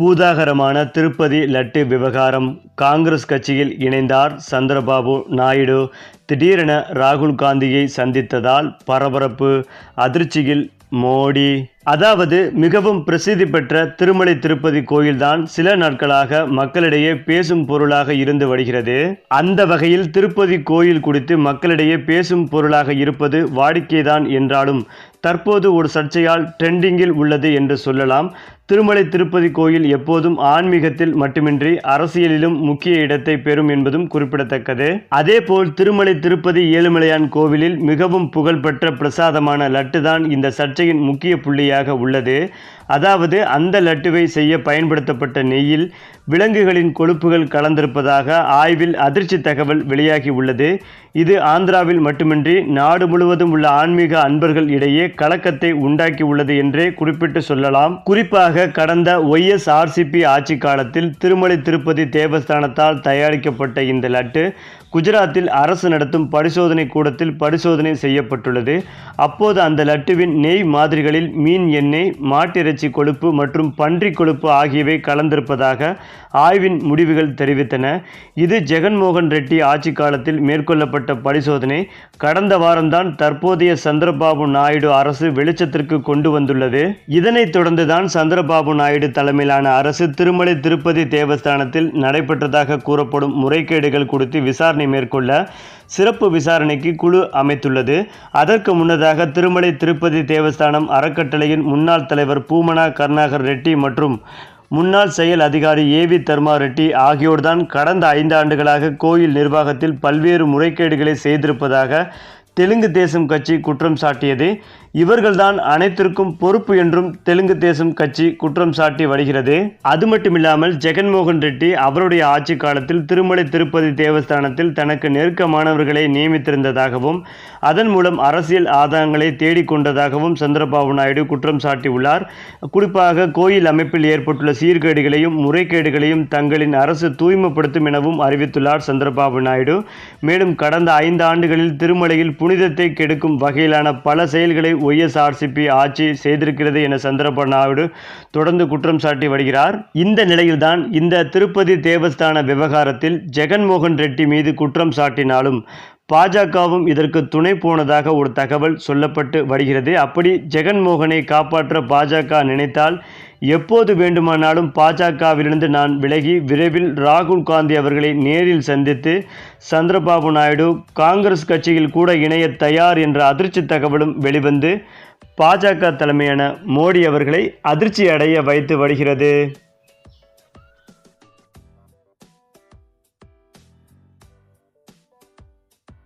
பூதாகரமான திருப்பதி லட்டு விவகாரம் காங்கிரஸ் கட்சியில் இணைந்தார் சந்திரபாபு நாயுடு. திடீரென ராகுல் காந்தியை சந்தித்ததால் பரபரப்பு அதிர்ச்சியில் மோடி. அதாவது மிகவும் பிரசித்தி பெற்ற திருமலை திருப்பதி கோயில்தான் சில நாட்களாக மக்களிடையே பேசும் பொருளாக இருந்து வருகிறது. அந்த வகையில் திருப்பதி கோயில் குறித்து மக்களிடையே பேசும் பொருளாக இருப்பது வாடிக்கைதான் என்றாலும் தற்போது ஒரு சர்ச்சையால் ட்ரெண்டிங்கில் உள்ளது என்று சொல்லலாம். திருமலை திருப்பதி கோயில் எப்போதும் ஆன்மீகத்தில் மட்டுமின்றி அரசியலிலும் முக்கிய இடத்தை பெறும் என்பதும் குறிப்பிடத்தக்கது. அதேபோல் திருமலை திருப்பதி ஏழுமலையான் கோவிலில் மிகவும் புகழ்பெற்ற பிரசாதமான லட்டு தான் இந்த சர்ச்சையின் முக்கிய புள்ளியாக உள்ளது. அதாவது அந்த லட்டுவை செய்ய பயன்படுத்தப்பட்ட நெய்யில் விலங்குகளின் கொழுப்புகள் கலந்திருப்பதாக ஆய்வில் அதிர்ச்சி தகவல் வெளியாகி உள்ளது. இது ஆந்திராவில் மட்டுமின்றி நாடு முழுவதும் உள்ள ஆன்மீக அன்பர்கள் இடையே கலக்கத்தை உண்டாக்கி உள்ளது என்றே குறிப்பிட்டு சொல்லலாம். குறிப்பாக கடந்த ஒய்எஸ்ஆர்சிபி ஆட்சி காலத்தில் திருமலை திருப்பதி தேவஸ்தானத்தால் தயாரிக்கப்பட்ட இந்த லட்டு குஜராத்தில் அரசு நடத்தும் பரிசோதனை கூடத்தில் பரிசோதனை செய்யப்பட்டுள்ளது. அப்போது அந்த லட்டுவின் நெய் மாதிரிகளில் மீன் எண்ணெய் மாட்டிறைச்சி கொழுப்பு மற்றும் பன்றி கொழுப்பு ஆகியவை கலந்திருப்பதாக ஆய்வின் முடிவுகள் தெரிவித்தன. இது ஜெகன்மோகன் ரெட்டி ஆட்சி காலத்தில் மேற்கொள்ளப்பட்ட பரிசோதனை. கடந்த வாரம்தான் தற்போதைய சந்திரபாபு நாயுடு அரசு வெளிச்சத்திற்கு கொண்டு வந்துள்ளது. இதனைத் தொடர்ந்துதான் சந்திரபாபு நாயுடு தலைமையிலான அரசு திருமலை திருப்பதி தேவஸ்தானத்தில் நடைபெற்றதாக கூறப்படும் முறைகேடுகள் குறித்து விசாரணை மேற்கொள்ள சிறப்பு விசாரணைக்கு குழு அமைத்துள்ளது. அதற்கு முன்னதாக திருமலை திருப்பதி தேவஸ்தானம் அறக்கட்டளையின் முன்னாள் தலைவர் பூமனா கருணாகர் ரெட்டி மற்றும் முன்னாள் செயல் அதிகாரி ஏ வி தர்மா ரெட்டி ஆகியோர்தான் கடந்த ஐந்து ஆண்டுகளாக கோயில் நிர்வாகத்தில் பல்வேறு முறைகேடுகளை செய்திருப்பதாக தெலுங்கு தேசம் கட்சி குற்றம் சாட்டியது. இவர்கள்தான் அனைத்திற்கும் பொறுப்பு என்றும் தெலுங்கு தேசம் கட்சி குற்றம் சாட்டி வருகிறது. அது மட்டுமில்லாமல் ஜெகன்மோகன் ரெட்டி அவருடைய ஆட்சி காலத்தில் திருமலை திருப்பதி தேவஸ்தானத்தில் தனக்கு நெருக்கமானவர்களை நியமித்திருந்ததாகவும் அதன் மூலம் அரசியல் ஆதாயங்களை தேடிக்கொண்டதாகவும் சந்திரபாபு நாயுடு குற்றம் சாட்டியுள்ளார் குறிப்பாக கோயில் அமைப்பில் ஏற்பட்டுள்ள சீர்கேடுகளையும் முறைகேடுகளையும் தங்களின் அரசு தூய்மைப்படுத்தும் எனவும் அறிவித்துள்ளார் சந்திரபாபு நாயுடு. மேலும் கடந்த ஐந்து ஆண்டுகளில் திருமலையில் புனிதத்தை கெடுக்கும் வகையிலான பல செயல்களை ஒய்எஸ்ஆர்சிபி ஆட்சி செய்திருக்கிறது என சந்திரபாபு நாயுடு தொடர்ந்து குற்றம் சாட்டி வருகிறார். இந்த நிலையில்தான் இந்த திருப்பதி தேவஸ்தான விவகாரத்தில் ஜெகன்மோகன் ரெட்டி மீது குற்றம் சாட்டினாலும் பாஜகவும் இதற்கு துணை போனதாக ஒரு தகவல் சொல்லப்பட்டு வருகிறது. அப்படி ஜெகன்மோகனை காப்பாற்ற பாஜக நினைத்தால் எப்போது வேண்டுமானாலும் பாஜகவிலிருந்து நான் விலகி விரைவில் ராகுல் காந்தி அவர்களை நேரில் சந்தித்து சந்திரபாபு நாயுடு காங்கிரஸ் கட்சியில் கூட இணைய தயார் என்ற அதிர்ச்சி தகவலும் வெளிவந்து பாஜக தலைமையான மோடி அவர்களை அதிர்ச்சி அடைய வைத்து வருகிறது.